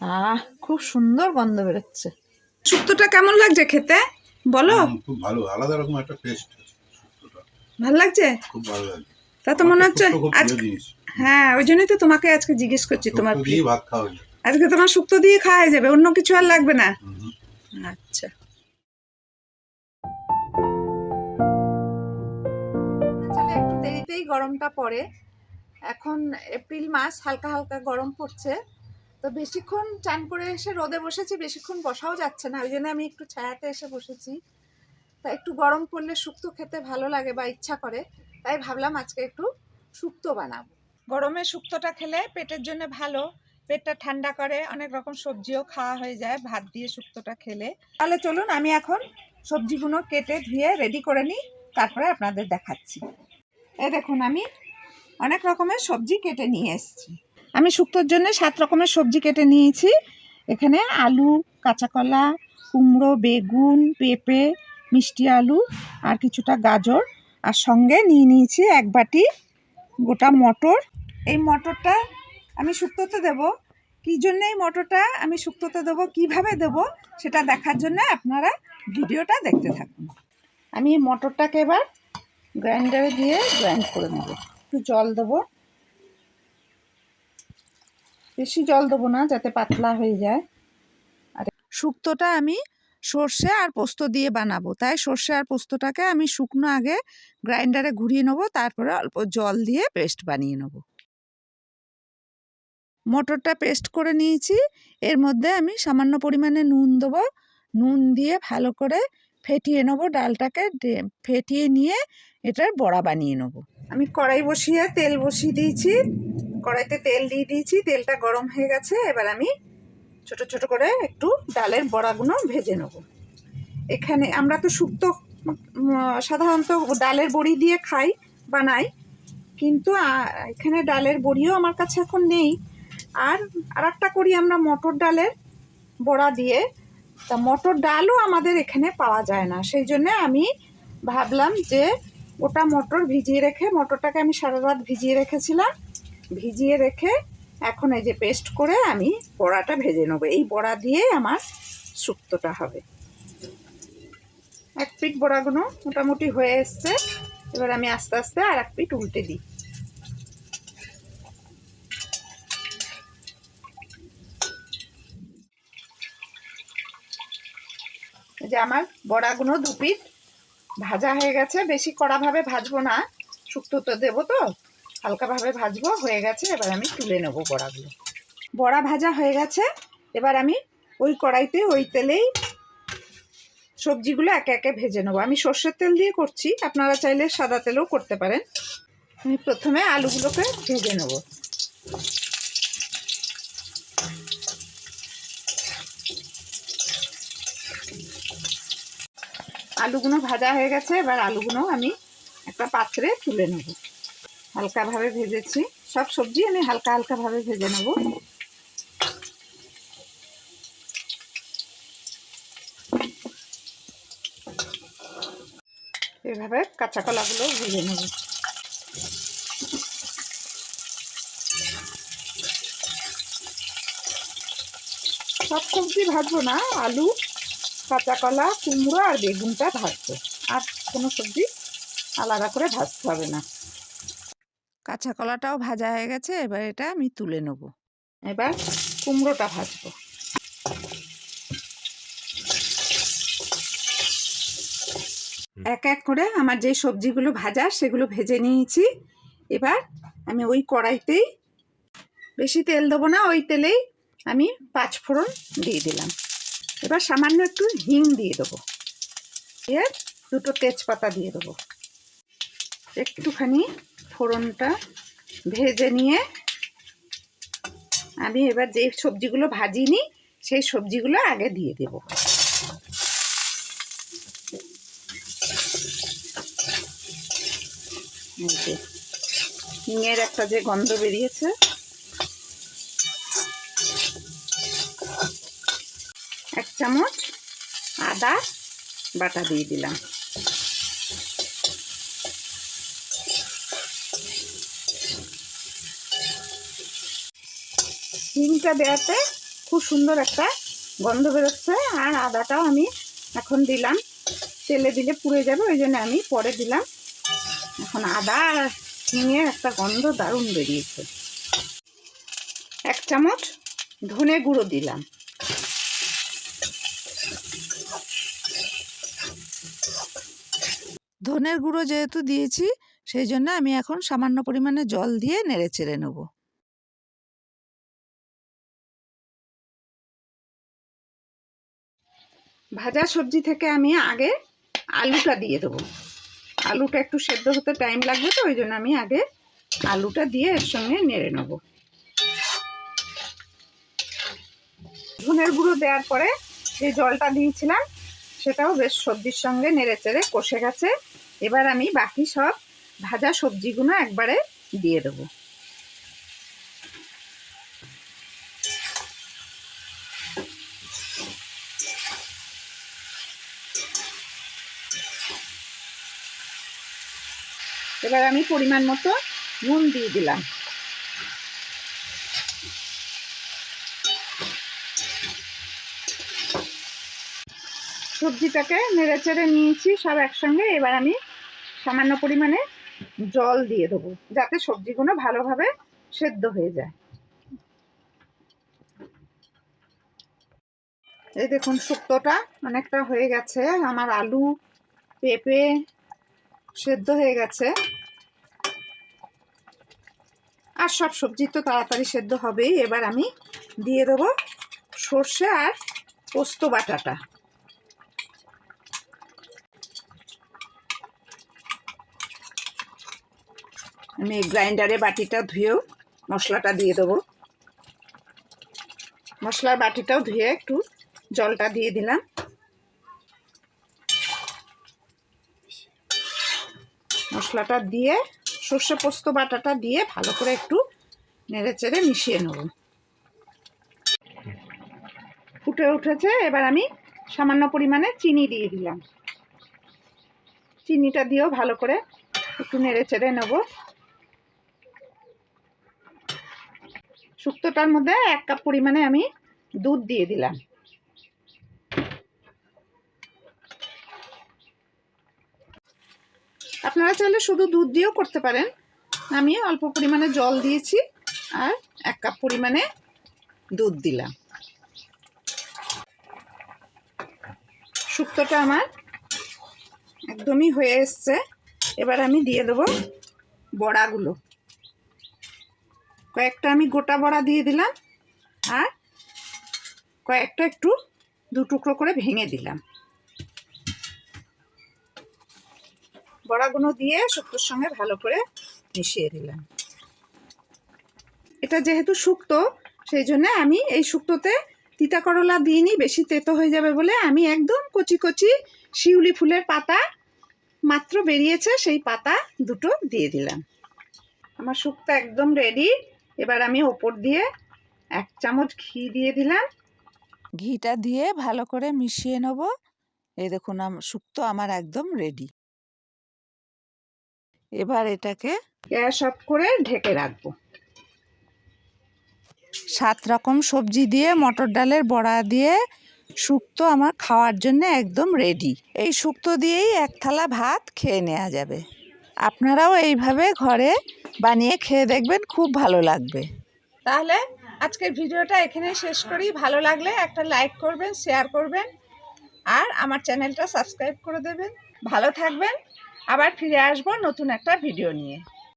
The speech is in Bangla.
আহ খুব সুন্দর গন্ধ বেরোচ্ছে। শুক্তোটা কেমন লাগছে খেতে? বলো। খুব ভালো আলাদা রকম একটা টেস্ট ভালো লাগছে? খুব ভালো লাগে তা তো মনে হচ্ছে আজ হ্যাঁ ওই জন্যই তো তোমাকে আজকে জিজ্ঞেস করছি তোমার ভাত খাওয়া আজকে তোমার শুক্তো দিয়ে খাওয়া যাবে অন্য কিছু আর লাগবে না। আচ্ছা। চলে একটু দেরিতেই গরমটা পড়ে। এখন এপ্রিল মাস হালকা হালকা গরম পড়ছে। তো বেশিক্ষণ চান করে এসে রোদে বসেছি, বেশিক্ষণ বসাও যাচ্ছে না। ওই জন্য আমি একটু ছায়াতে এসে বসেছি। তা একটু গরম পড়লে শুক্তো খেতে ভালো লাগে বা ইচ্ছা করে, তাই ভাবলাম আজকে একটু শুক্তো বানাবো। গরমে শুক্তোটা খেলে পেটের জন্য ভালো। পেটটা ঠান্ডা করে, অনেক রকম সবজিও খাওয়া হয়ে যায় ভাত দিয়ে শুক্তোটা খেলে। তাহলে চলুন, আমি এখন সবজিগুলো কেটে ধুয়ে রেডি করে নিই, তারপরে আপনাদের দেখাচ্ছি। এই দেখুন, আমি অনেক রকমের সবজি কেটে নিয়ে এসেছি। আমি শুক্তোর জন্য সাত রকমের সবজি কেটে নিয়েছি। এখানে আলু কাঁচা কলা কুমড়ো, বেগুন, পেঁপে, মিষ্টি আলু আর কিছুটা গাজর। আর সঙ্গে নিয়ে নিয়েছি এক বাটি গোটা মটর। এই মটরটা আমি শুক্তোতে দেব। কী জন্য এই মটরটা আমি শুক্তোতে দেবো, কীভাবে দেব সেটা দেখার জন্য আপনারা ভিডিওটা দেখতে থাকুন। আমি মটরটাকে এবার গ্রাইন্ডারে দিয়ে গ্রাইন্ড করে নেব। একটু জল দেবো। বেশি জল দেবো না যাতে পাতলা হয়ে যায়। আর শুক্তোটা আমি সর্ষে আর পোস্ত দিয়ে বানাবো। তাই সর্ষে আর পোস্তটাকে আমি শুকনো আগে গ্রাইন্ডারে ঘুরিয়ে নেব, তারপরে অল্প জল দিয়ে পেস্ট বানিয়ে নেব। মটরটা পেস্ট করে নিয়েছি, এর মধ্যে আমি সামান্য পরিমাণে নুন দেবো। নুন দিয়ে ভালো করে ফেটিয়ে নেব, ডালটাকে ফেটিয়ে নিয়ে এটার বড়া বানিয়ে নেব। আমি কড়াই বসিয়ে তেল বসিয়ে দিয়েছি। কড়াইতে তেল দিয়ে দিয়েছি, তেলটা গরম হয়ে গেছে। এবার আমি ছোট ছোট করে একটু ডালের বড়াগুলো ভেজে নেব। এখানে আমরা তো শুক্তো সাধারণত ডালের বড়ি দিয়ে খাই বানাই কিন্তু এখানে ডালের বড়িও আমার কাছে এখন নেই। আর আর একটা করি আমরা, মটর ডালের বড়া দিয়ে। তা মটর ডালও আমাদের এখানে পাওয়া যায় না। সেই জন্যে আমি ভাবলাম যে ওটা মটর ভিজিয়ে রেখে, মটরটাকে আমি সারা রাত ভিজিয়ে রেখেছিলাম। ভিজিয়ে রেখে এখন এই যে পেস্ট করে আমি বড়াটা ভেজে নেব। এই বড়া দিয়ে আমার শুক্তোটা হবে। এক পিঠ বড়াগুলো মোটামুটি হয়ে এসছে। এবার আমি আস্তে আস্তে আর এক পিঠ উল্টে দিই। যে আমার বড়াগুলো দু পিঠ ভাজা হয়ে গেছে। বেশি কড়াভাবে ভাজবো না। শুক্তো তো দেবো তো। হালকাভাবে ভাজবো, হয়ে গেছে। এবার আমি তুলে নেব বড়াগুলো। বড়া ভাজা হয়ে গেছে। এবার আমি ওই কড়াইতে ওই তেলেই সবজিগুলো একে একে ভেজে নেব। আমি সর্ষের তেল দিয়ে করছি। আপনারা চাইলে সাদা তেলেও করতে পারেন। আমি প্রথমে আলুগুলোকে ভেজে নেব। আলুগুলো ভাজা হয়ে গেছে, এবার আলুগুলো আমি একটা পাত্রে তুলে নেব। হালকাভাবে ভেজেছি। সব সবজি আমি হালকা হালকাভাবে ভেজে নেব। এভাবে কাঁচা কলাগুলো ভেজে নেব। সব সবজি ভাজবো না, আলু কাঁচা কলা কুমড়ো আর বেগুনটা ভাজবো। আর কোনো সবজি আলাদা করে ভাজতে হবে না। কাঁচা কলাটাও ভাজা হয়ে গেছে এবার এটা আমি তুলে নেব। এবার কুমড়োটা ভাজবো। এক এক করে আমার যে সবজিগুলো ভাজা সেগুলো ভেজে নিয়েছি। এবার আমি ওই কড়াইতেই বেশি তেল দেবো না ওই তেলেই আমি পাঁচ ফোড়ন দিয়ে দিলাম। এবার সামান্য একটু হিং দিয়ে দেবো। দিয়ে দুটো তেজপাতা দিয়ে দেবো। একটুখানি ফোড়নটা ভেজে নিয়ে আমি এবার যে সবজিগুলো ভাজিনি, সেই সবজিগুলো আগে দিয়ে দেব। হিঙের একটা যে গন্ধ বেরিয়েছে। চামচ, আদা, বাটা দিয়ে দিলাম। হিংটা দেওয়াতে খুব সুন্দর একটা গন্ধ বেরোচ্ছে, আর আদাটাও আমি এখন দিলাম। তেলে দিলে পুড়ে যাবে, ওই জন্য আমি পরে দিলাম। এখন আদা আর হিঙের একটা গন্ধ দারুণ বেরিয়েছে। এক চামচ ধনে গুঁড়ো দিলাম। ধনের গুঁড়ো যেহেতু দিয়েছি, সেই জন্য আমি এখন সামান্য পরিমাণে জল দিয়ে নেড়ে চেড়ে নেব। ভাজা সবজি থেকে আমি আগে আলুটা দিয়ে দেবো। আলুটা একটু সেদ্ধ হতে টাইম লাগবে তো, ওই জন্য আমি আগে আলুটা দিয়ে এর সঙ্গে নেড়ে নেব। ধনের গুঁড়ো দেওয়ার পরে যে জলটা দিয়েছিলাম, সেটাও বেশ সবজির সঙ্গে নেড়ে চেড়ে কষে গেছে। এবার আমি বাকি সব ভাজা সবজিগুলো একবারে দিয়ে দেবো। এবার আমি পরিমাণ মতো নুন দিয়ে দিলাম। সবজিটাকে নেড়ে চেড়ে নিয়েছি সব একসঙ্গে। এবার আমি সামান্য পরিমাণে জল দিয়ে দেবো, যাতে সবজিগুলো ভালোভাবে সেদ্ধ হয়ে যায়। এই দেখুন, শুক্তোটা অনেকটা হয়ে গেছে, আমার আলু পেঁপে সেদ্ধ হয়ে গেছে। আর সব সবজি তো তাড়াতাড়ি সেদ্ধ হবেই, এবার আমি দিয়ে দেবো সর্ষে আর পোস্ত বাটাটা। আমি গ্রাইন্ডারে বাটিটা ধুয়েও মশলাটা দিয়ে দেবো। মশলার বাটিটাও ধুয়ে একটু জলটা দিয়ে দিলাম। মশলাটা দিয়ে সর্ষে পোস্ত বাটাটা দিয়ে ভালো করে একটু নেড়ে চেড়ে মিশিয়ে নেব। ফুটে উঠেছে, এবার আমি সামান্য পরিমাণে চিনি দিয়ে দিলাম। চিনিটা দিয়েও ভালো করে একটু নেড়ে চেড়ে নেব। শুক্তোটার মধ্যে এক কাপ পরিমাণে আমি দুধ দিয়ে দিলাম। আপনারা চাইলে শুধু দুধ দিয়েও করতে পারেন। আমি অল্প পরিমাণে জল দিয়েছি আর এক কাপ পরিমাণে দুধ দিলাম। শুক্তোটা আমার একদমই হয়ে এসছে। এবার আমি দিয়ে দেবো বড়াগুলো। কয়েকটা আমি গোটা বড়া দিয়ে দিলাম আর কয়েকটা একটু দু টুকরো করে ভেঙে দিলাম। বড়াগুলো দিয়ে শুক্তোর সঙ্গে ভালো করে মিশিয়ে দিলাম। এটা যেহেতু শুক্তো, সেই জন্য আমি এই শুক্তোতে তিতা করলা দিইনি, বেশি তেতো হয়ে যাবে বলে আমি একদম কচি কচি শিউলি ফুলের পাতা মাত্র বেরিয়েছে, সেই পাতা দুটো দিয়ে দিলাম। আমার শুক্তো একদম রেডি এবার আমি ওপর দিয়ে এক চামচ ঘি দিয়ে দিলাম। ঘিটা দিয়ে ভালো করে মিশিয়ে নেব। এই দেখুন আম- শুক্তো আমার একদম রেডি এবার এটাকে গ্যাস অফ করে ঢেকে রাখব। সাত রকম সবজি দিয়ে মটর ডালের বড়া দিয়ে শুক্তো আমার খাওয়ার জন্য একদম রেডি এই শুক্তো দিয়েই এক থালা ভাত খেয়ে নেওয়া যাবে। আপনারাও এইভাবে ঘরে বানিয়ে খেয়ে দেখবেন, খুব ভালো লাগবে। তাহলে আজকের ভিডিওটা এখানে শেষ করি। ভালো লাগলে একটা লাইক করবেন, শেয়ার করবেন, আর আমার চ্যানেলটা সাবস্ক্রাইব করে দেবেন। ভালো থাকবেন, আবার ফিরে আসব নতুন একটা ভিডিও নিয়ে।